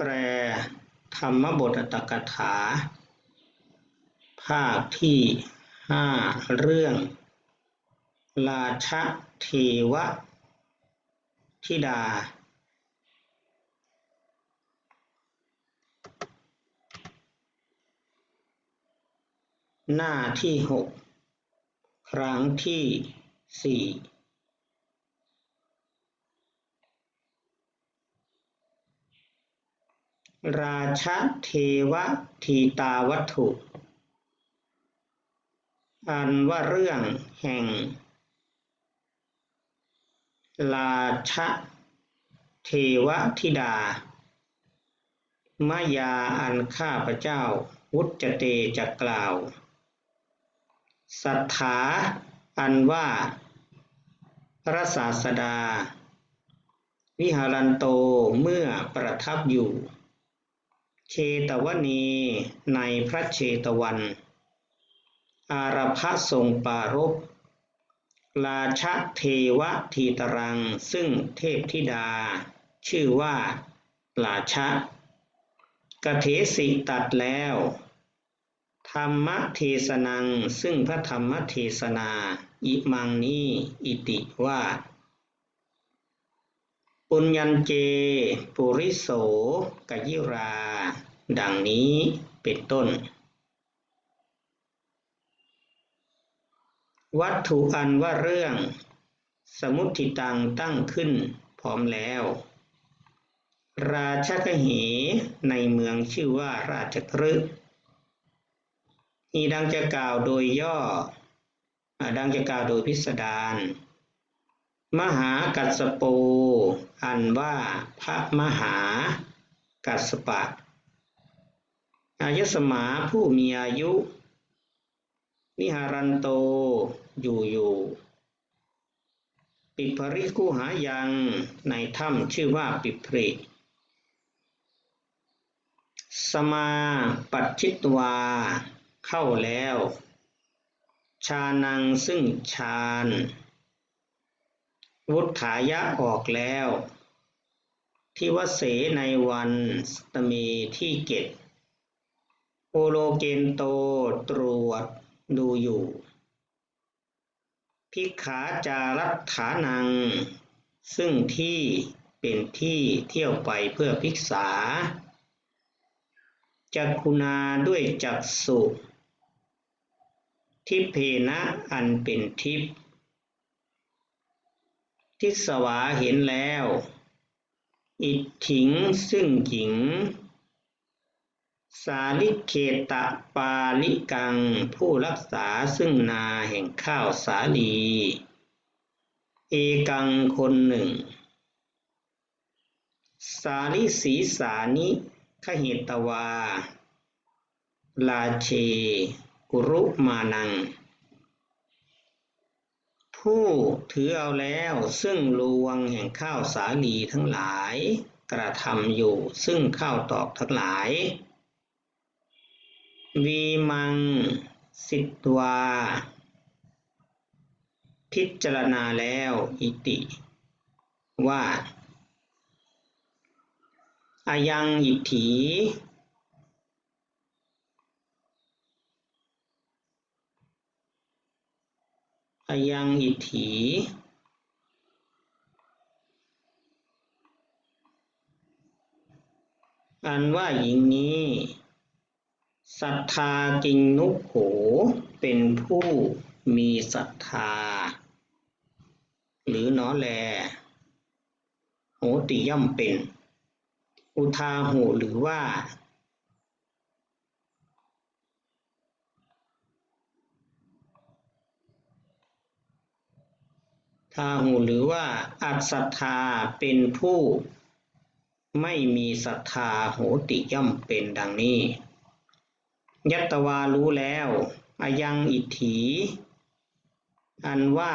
แปลธรรมบทอัตกถา ภาคที่ห้าเรื่อง ราชเทวธิดา หน้าที่หกครั้งที่สี่ ราชเทวทีตาวัตถุ อันว่าเรื่องแห่ง ราชเทวธิดามายาอันข้าพระเจ้า วุจเตจะกล่าวสัทธาอันว่า พระศาสดา วิหารันโตเมื่อประทับอยู่ เชตวนีในพระเชตวัน อารพะทรงปารบราชเทวทีตรัง ซึ่งเทพธิดา ชื่อว่าราชะกเทสิตัดแล้ว ธรรมเทศนัง ซึ่งพระธรรมเทศนา อิมังนี้อิติว่า ปุญญันเจ ปุริโสกยิรา ดังนี้เป็นต้น วัตถุอันว่าเรื่อง สมุติตังตั้งขึ้นพร้อมแล้ว ราชกเหในเมืองชื่อว่าราชครึนี้ดังจะกล่าวโดยย่อดังจะกล่าวโดยพิสดาร มหากัสโป อันว่าพระมหากัสปะ อายุสมาผู้มีอายุ นิหารันโตอยู่อยู่ ปิภริกูหายังในถ้ำชื่อว่าปิภริสมาปัจจิตวา เข้าแล้ว ชานังซึ่งฌาน วุฒายะออกแล้ว ที่วเสในวันสตมีที่เกตโอโลเกนโตตรวจดูอยู่ พิขาจารัฐานัง ซึ่งที่เป็นที่เที่ยวไปเพื่อพิกษาจักคุณาด้วยจักสุทิเพนะอันเป็นทิพย์ ทิสวาเห็นแล้ว อิทถิงซึ่งหญิง สาลิเคตะปาลิกัง ผู้รักษาซึ่งนาแห่งข้าวสาลี เอกังคนหนึ่ง สาลิสีสานิขเหตวา ลาเช กุรุมานัง ผู้ถือเอาแล้วซึ่งลวงแห่งข้าวสาลีทั้งหลาย กระทำอยู่ซึ่งข้าวตอกทั้งหลาย วีมัง สิตวา พิจารณาแล้วอิติ ว่าอายังอิท ธิอยังอิถีอันว่าหญิงนี้ศรัทธากิงนุโขเป็นผู้มีศรัทธา หรือนอแล โหติย่อมเป็น อุทาหูหรือว่า ทาหูหรือว่าอัศรัทธาเป็นผู้ไม่มีศรัทธาโหติย่อมเป็นดังนี้ ยัตวารู้แล้วอายังอิทถี อันว่า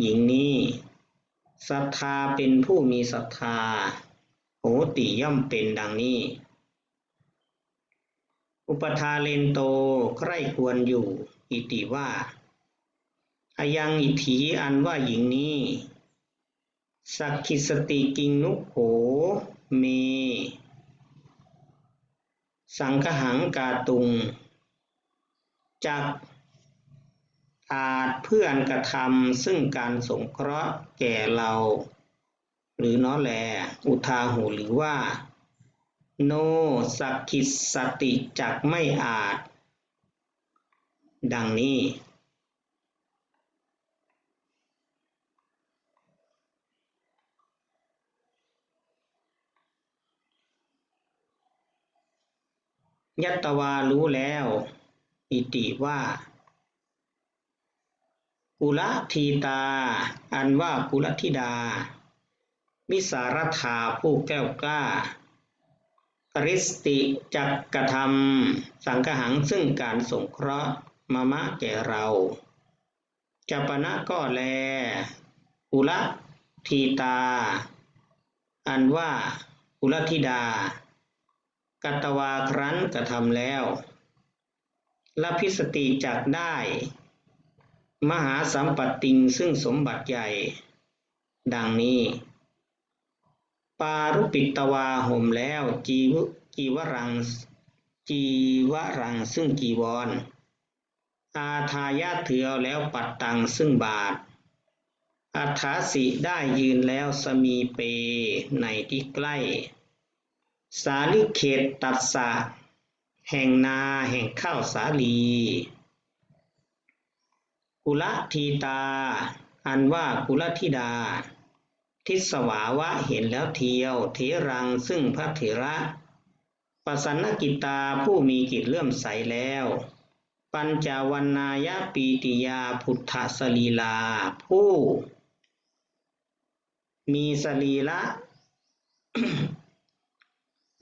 หญิงนี้ศรัทธาเป็นผู้มีศรัทธาโหติย่อมเป็นดังนี้ อุปทาเลนโตใคร่ควรอยู่ อิติว่า อยังอิถีอันว่าหญิงนี้ สักขิสติกิงนุโขเม สังคหังกาตุง จักอาจเพื่อนกระทำซึ่งการสงเคราะห์แก่เรา หรือน้อแล อุทาหูหรือว่า โนสักขิสติจักไม่อาจ ดังนี้ ยัตวารู้แล้ว อิติว่า กุลทีตา อันว่ากุลธิดา มิสารธาผู้แก้วกล้ากริสติจักกระทำสังหังซึ่งการสงเคราะห์มามะแก่เราจัปนะก็แลกุลทีตา อันว่ากุลธิดา กัตวาครั้นกระทำแล้วละพิสติจักได้ มหาสัมปติงซึ่งสมบัติใหญ่ ดังนี้ ปารุปิตวาห่มแล้วจีวจีวรังจีวรังซึ่งจีวร อาทายาทถือแล้วปัดตังซึ่งบาท อัฐาสิได้ยืนแล้วสมีเปในที่ใกล้ สาลิเขตตัดสะแห่งนาแห่งข้าวสาลีกุลทีตา อันว่ากุลธิดา ทิสวาวะเห็นแล้วเทียวเทรังซึ่งพระเถระปสันนกิตาผู้มีกิจเลื่อมใสแล้ว ปัญจวันนายปีติยาพุทธสลีลา ผู้ มีสลีละ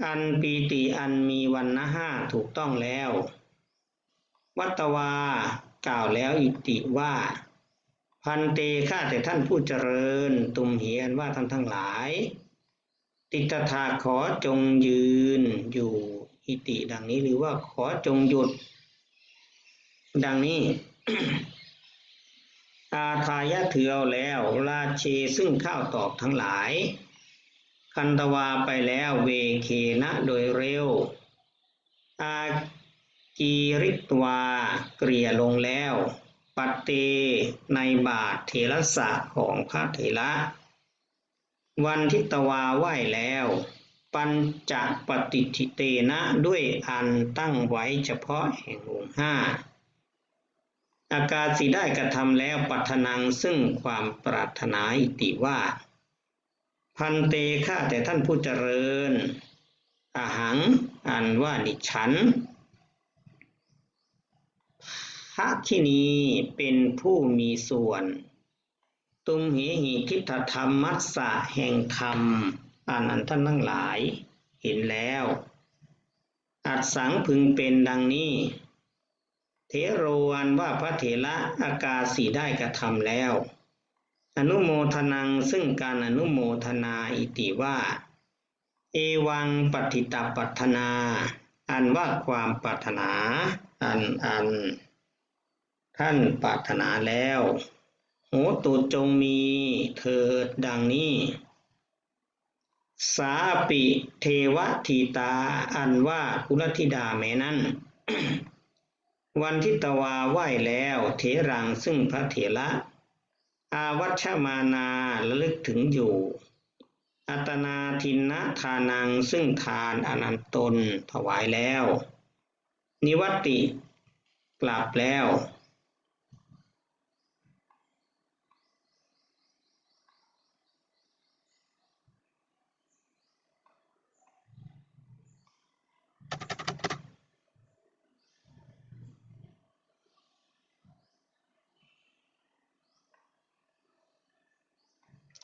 อันปีติอันมีวันนะห้าถูกต้องแล้ว วัตวากล่าวแล้วอิติว่า พันเตข้าแต่ท่านผู้เจริญ ตุมเหียนว่าท่านทั้งหลาย ติตถาขอจงยืนอยู่อิติดังนี้หรือว่าขอจงหยุด ดังนี้อาทายะถือเอาแล้ว ราเชซึ่งข้าวตอกทั้งหลาย คันตวาไปแล้วเวเคนะโดยเร็ว อากีริตวาเกลี่ยลงแล้ว ปัตเตในบาทเทระสะของพระเถระวันทิตวาไหวแล้ว ปัญจปฏิทิเตนะด้วยอันตั้งไว้เฉพาะแห่งองค์ห้าอากาศสีได้กระทำแล้วปัทนังซึ่งความปรารถนาอิติว่า พันเตข้าแต่ท่านผู้เจริญอาหังอันว่าดิฉันพระที่นี้เป็นผู้มีส่วน ตุมเหหิทิฏฐธรรมมัสสะแห่งธรรมอันอันท่านทั้งหลาย เห็นแล้ว อัดสังพึงเป็นดังนี้ เทโรอันว่าพระเถระอากาสีได้กระทำแล้ว อนุโมทนังซึ่งการอนุโมทนาอิติว่า เอวังปฏิตปัฏนา อันว่าความปรารถนา อันอัน ท่านปรารถนาแล้วโหตุจงมีเถิดดังนี้ สาปิเทวทีตา อันว่ากุลธิดาแม้นั้น วันทิตวาไหวแล้วเถรังซึ่งพระเถระ อาวัชมานาระลึกถึงอยู่ อัตนาทินนะทานังซึ่งทานอนันตนถวายแล้ว นิวัติกลับแล้ว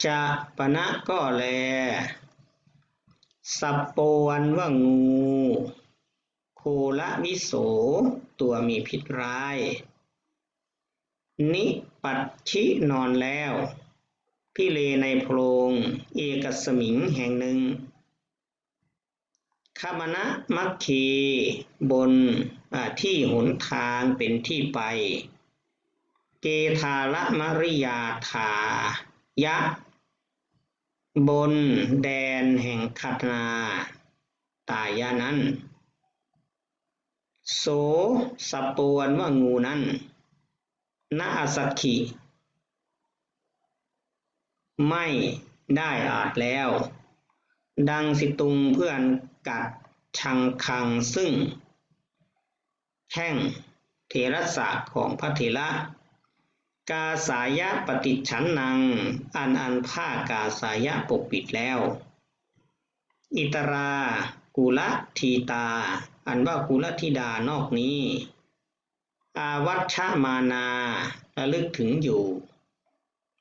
จะปณะก็แล สัปโปวันว่างู โคละวิโส ตัวมีพิษร้าย นิปัตชินอนแล้ว พิเลในโพรง เอกสมิงแห่งหนึ่งขมณะมัคคีบนที่หนทางเป็นที่ไป เกทาละมริยาธายะ บนแดนแห่งคัตนาตายานั้น โสสัปวนว่างูนั้นนาอสักขิ ไม่ได้อาจแล้ว ดังสิตุงเพื่อนกัดชังคังซึ่ง แข้งเทระสตร์ของพระเถระ กาสายะปฏิฉันนังอันอันผ้ากาสายะปกปิดแล้ว อิตรากุลทีตา อันว่ากุลธิดานอกนี้ อาวัชมานาระลึกถึงอยู่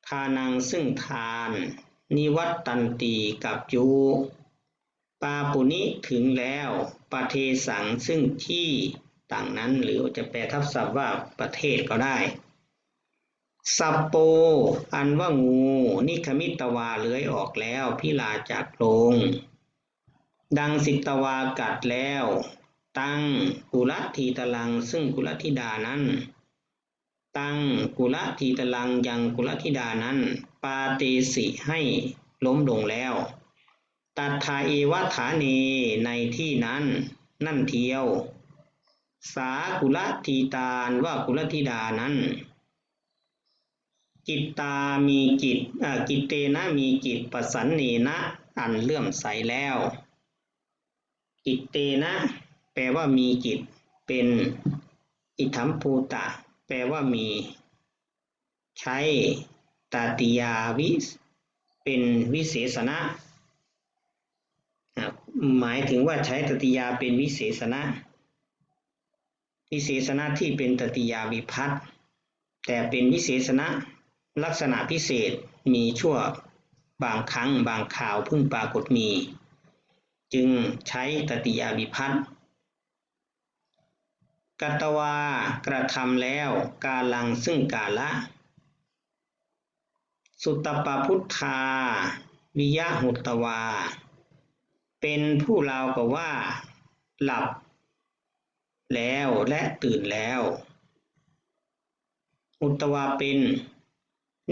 ทานังซึ่งทาน นิวัตตันตีกับยูปาปุนิถึงแล้วปะเทสังซึ่งที่ต่างนั้นหรือจะแปลทับศัพท์ว่าประเทศก็ได้ สัปโป อันว่างู นิคมิตวาเลื้อยออกแล้ว พิลาจากโรงดังสิตวากัดแล้ว ตั้งกุลทีตลัง ซึ่งกุลธิดานั้น ตั้งกุลทีตลังยังกุลธิดานั้น ปาเตสิให้ล้มลงแล้ว ตัดทาเอวฐาเนในที่นั้น นั่นเทียว สากุลทีตานว่ากุลธิดานั้น กิตตามีกิจกิตเตนะมีกิจประสันเนนะอันเลื่อมใสแล้ว กิตเตนะ แปลว่ามีกิจเป็นอิทัมภูตะ แปลว่ามี ใช้ตติยาวิเป็นวิเศษณะหมายถึงว่าใช้ตติยาเป็นวิเศษณะ วิเศษณะที่เป็นตติยาวิพัตแต่เป็นวิเศษณะ ลักษณะพิเศษมีชั่วบางครั้งบางข่าวพึ่งปรากฏมี จึงใช้ตติยาวิพัตกัตวากระทำแล้วกาลังซึ่งกาละ สุตตปพุทธา วิยะหุตวา เป็นผู้เรากว่า หลับ แล้วและตื่นแล้ว อุตวาเป็น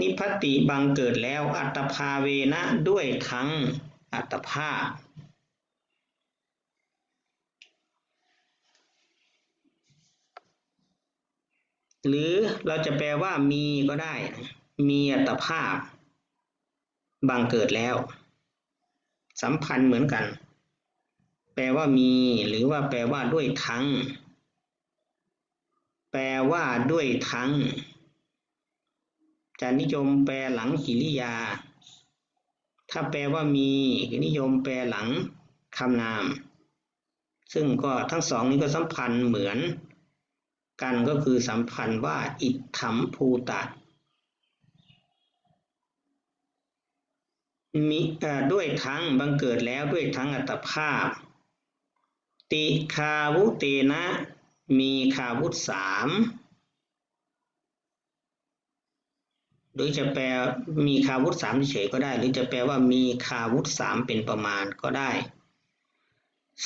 นิพติบังเกิดแล้ว อัตภาเวนะด้วยทั้งอัตภาพหรือเราจะแปลว่ามีก็ได้ มีอัตภาพ บังเกิดแล้ว สัมพันธ์เหมือนกัน แปลว่ามี หรือว่าแปลว่าด้วยทั้ง แปลว่าด้วยทั้ง จะนิยมแปลหลังกิริยา ถ้าแปลว่ามีนิยมแปลหลังคำนาม ซึ่งก็ทั้งสองนี้ก็สัมพันธ์เหมือน กันก็คือสัมพันธ์ว่า อิทธัมภูตะมีด้วยทั้งบังเกิดแล้วด้วยทั้งอัตภาพ ติคาวุเตนะ มีคาวุตสาม หรือจะแปลมีคาวุธสามเฉยก็ได้ หรือจะแปลว่ามีคาวุธสามเป็นประมาณก็ได้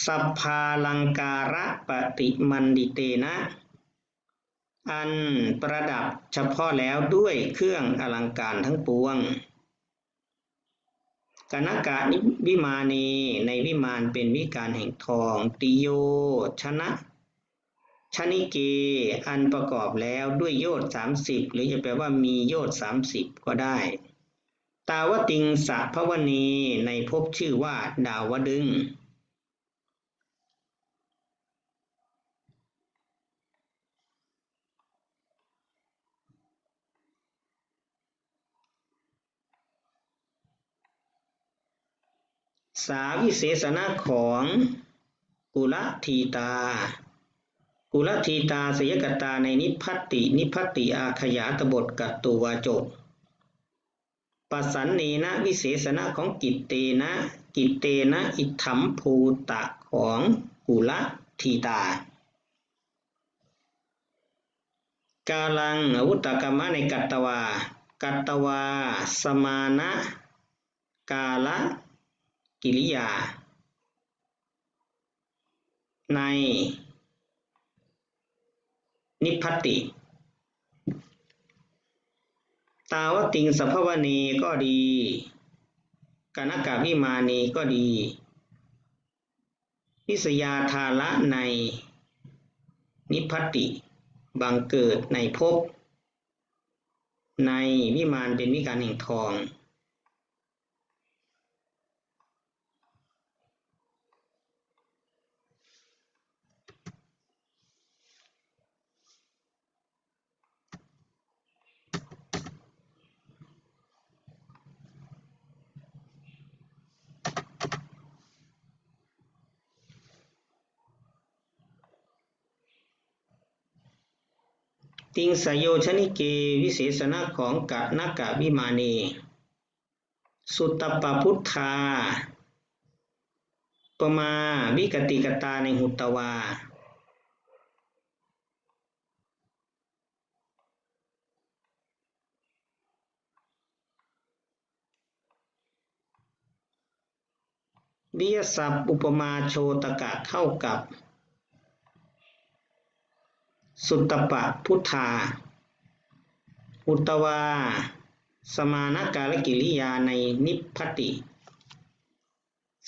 สัพพาลังการะปฏิมันดิเตนะ อันประดับเฉพาะแล้วด้วยเครื่องอลังการทั้งปวงกนกะนิวิมานีในวิมานเป็นวิการแห่งทอง ติโย ชนะ ชนิเกอันประกอบแล้วด้วยโยชน์สามสิบหรือจะแปลว่ามีโยชน์สามสิบก็ได้ ตาวติงสะพวนีในภพชื่อว่า ดาวดึงสาวิเศษณะของกุลทีตา กุลทีตาสยกตาในนิพัตินิพัติอาขยาตบทกัตตุวาจบปัสสันเนนะวิเศษณะของกิตเตนะกิตเตนะอิทัมภูตะของกุลทีตากาลังอวุตกรรมะในกัตตวา กัตตวา สมานะ กาละกิริยา ใน นิพพติ ตาวติงสัพวนีก็ดีกนกาวิมานีก็ดีวิสยาธาละในนิพพติบังเกิดในภพในวิมานเป็นวิการแห่งทอง ติงสยโยชนิเกวิเศษณะของกะนากะวิมานีสุตตปปพุทธาปมาวิกติกตาในหุตตวา วิยศัพท์อุปมาโชตกะเข้ากับ สุตตปะพุทธา อุตตวา สมานกาลกิริยาในนิพพติ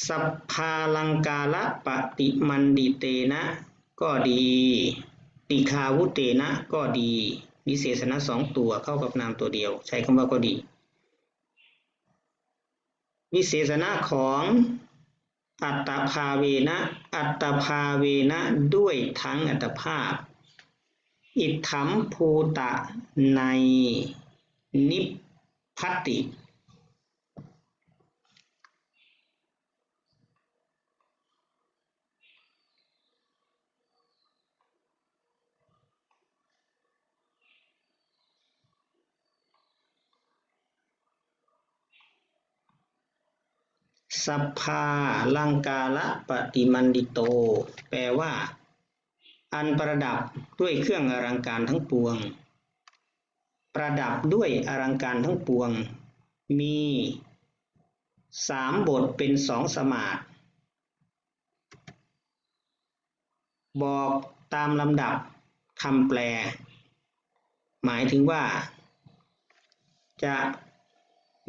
สัพพาลังกาละปฏิมันดิเตนะ ก็ดี ติคาวุเตนะ ก็ดีวิเศษณะสองตัวเข้ากับนามตัวเดียว ใช้คำว่าก็ดี วิเศษณะของอัตตภาเวนะ อัตตภาเวนะด้วยทั้งอัตภาพ อิทธัมภูตะในนิพพติ สัพพาลังกาละปฏิมันดิโต แปลว่า อันประดับด้วยเครื่องอลังการทั้งปวง ประดับด้วยอลังการทั้งปวง มีสามบทเป็นสองสมาธิบอกตามลำดับคำแปล หมายถึงว่า จะ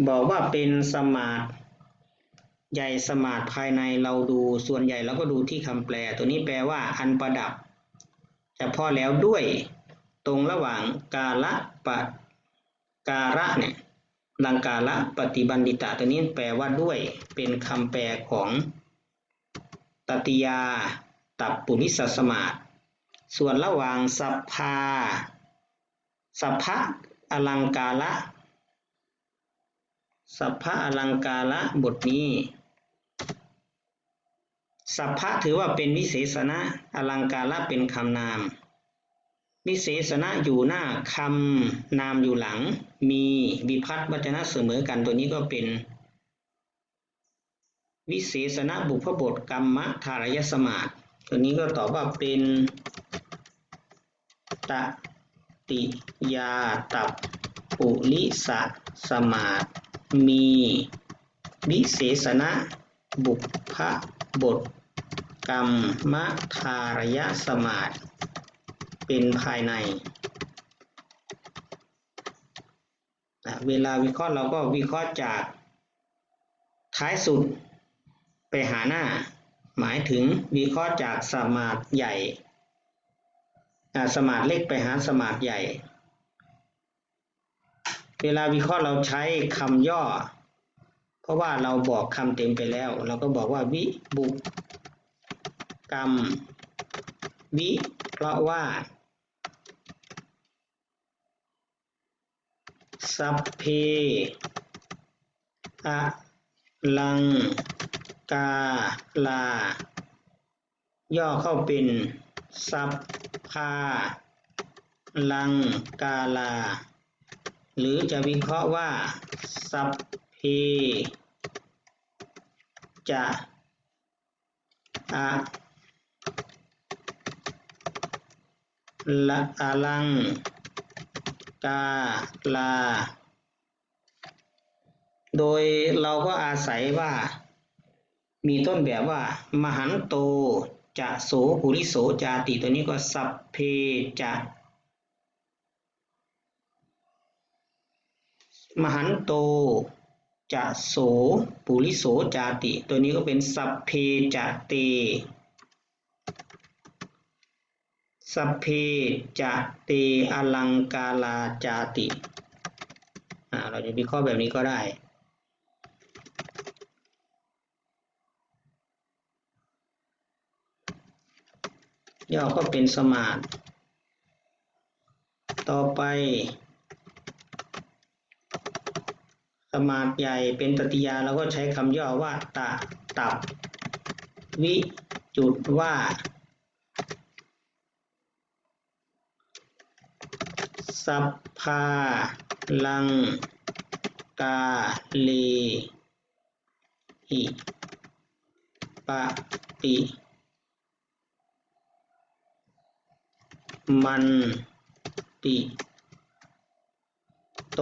บอกว่าเป็นสมาธิใหญ่สมาธิภายในเราดูส่วนใหญ่เราก็ดูที่คำแปล ตัวนี้แปลว่าอันประดับ เฉพาะแล้วด้วยตรงระหว่างกาละปะการะเนี่ยดังกาละปฏิบันดิตาตัวนี้แปลว่าด้วยเป็นคำแปลของตติยาตับปุริสสมาธิส่วนระหว่างสัพพาสัพพะอลังกาละสัพพะอลังกาละบทนี้ สัพพะถือว่าเป็นวิเศษณะอลังการละเป็นคำนาม วิเศษณะอยู่หน้าคำนามอยู่หลัง มีวิพัฒน์วจนะเสมอกันตัวนี้ก็เป็น วิเศษณะบุพบทกรรมะธารยสมาธิตัวนี้ก็ตอบว่าเป็นตติยาตับปุลิสะสมาธิมีวิเศษณะบุพบท กรรมธารยสมาธิเป็นภายในนะเวลาวิเคราะห์เราก็วิเคราะห์จากท้ายสุดไปหาหน้า หมายถึงวิเคราะห์จากสมาธิใหญ่สมาธิเล็กไปหาสมาธิใหญ่ เวลาวิเคราะห์เราใช้คำย่อ เพราะว่าเราบอกคำเต็มไปแล้ว เราก็บอกว่าวิบุ กรรม วิเพราะว่า สัพเพอะลังกาลา ย่อเข้าเป็น สัพพาลังกาลา หรือจะวิเคราะห์ว่า สัพเพจะอะ ละอาลัง กาลา โดยเราก็อาศัยว่า มีต้นแบบว่า มหันโตจะโสปุริโสจาติตัวนี้ก็สัพเพจะมหันโตจะโสปุริโสจาติ ตัวนี้ก็เป็นสัพเพจะเต สัพเพจะเตอลังกาลาจาติอ่าเราจะวิเคราะห์แบบนี้ก็ได้ ย่อก็เป็นสมาร์ทต่อไป สมาร์ทใหญ่เป็นตติยาเราก็ใช้คำย่อว่าตะตับ วิจุดว่า สัพพาลังกาเลหิปะติมันติโต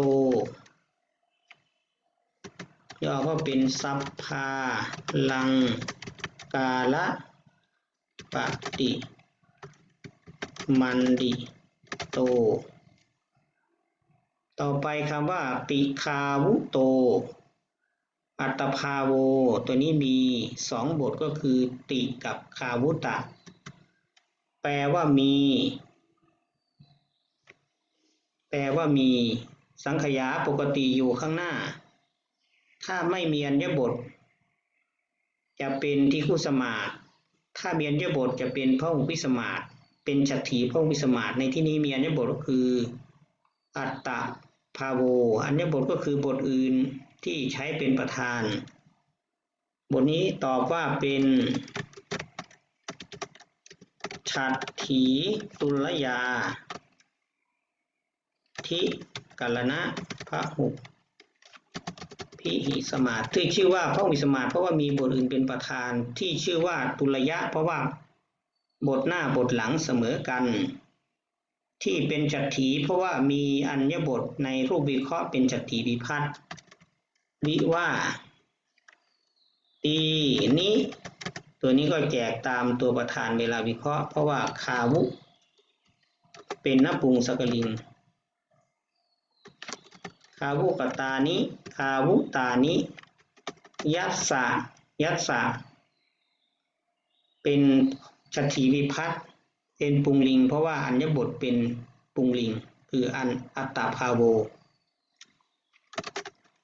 ย่อก็เป็นสัพพาลังกาละปะติมันดิโต ต่อไปคำว่า ติคาวุโต อัตภาโว ตัวนี้มีสองบทก็คือ ติกับคาวุตะ แปลว่ามี แปลว่ามี สังขยาปกติอยู่ข้างหน้า ถ้าไม่มีอัญญบท จะเป็นที่คู่สมาสถ้ามีอัญญบทจะเป็นพระองค์พิสมาสเป็นฉัตรถีพระองค์พิสมาสในที่นี้มีอัญญบทก็คืออัตตะ ภาโวอัญญบทก็คือบทอื่นที่ใช้เป็นประธาน บทนี้ตอบว่าเป็นฉัตรถีตุลยา ทิกัลนะพระหุพิหิสมาธิที่ชื่อว่าพระหุสมาธิเพราะว่ามีบทอื่นเป็นประธานที่ชื่อว่าตุลยะ เพราะว่าบทหน้าบทหลังเสมอกัน ที่เป็นจัตถีเพราะว่ามีอัญญบทในรูปวิเคราะห์เป็นจัตถีวิพัฒน์วิว่าตีนี้ ตัวนี้ก็แจกตามตัวประธานเวลาวิเคราะห์ เพราะว่าคาวุเป็นนปุงสกลิงคาวุกตานิคาวุตานิยัสสะยัสสะเป็นชัตถีวิพัตน์ เป็นปุงลิง เพราะว่าอัญญบทเป็นปุงลิง คืออันอัตตาภาโว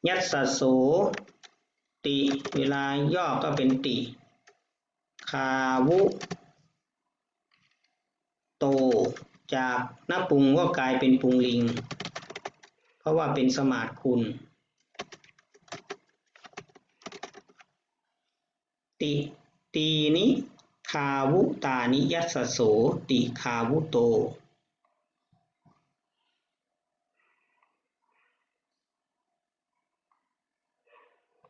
ยัสสโสติ เวลาย่อก็เป็นติ คาวุ โต จากนปุงก็กลายเป็นปุงลิง เพราะว่าเป็นสมาร์ทคุณ ติ ตีนิ คาวุตานิยัสโสติคาวุโต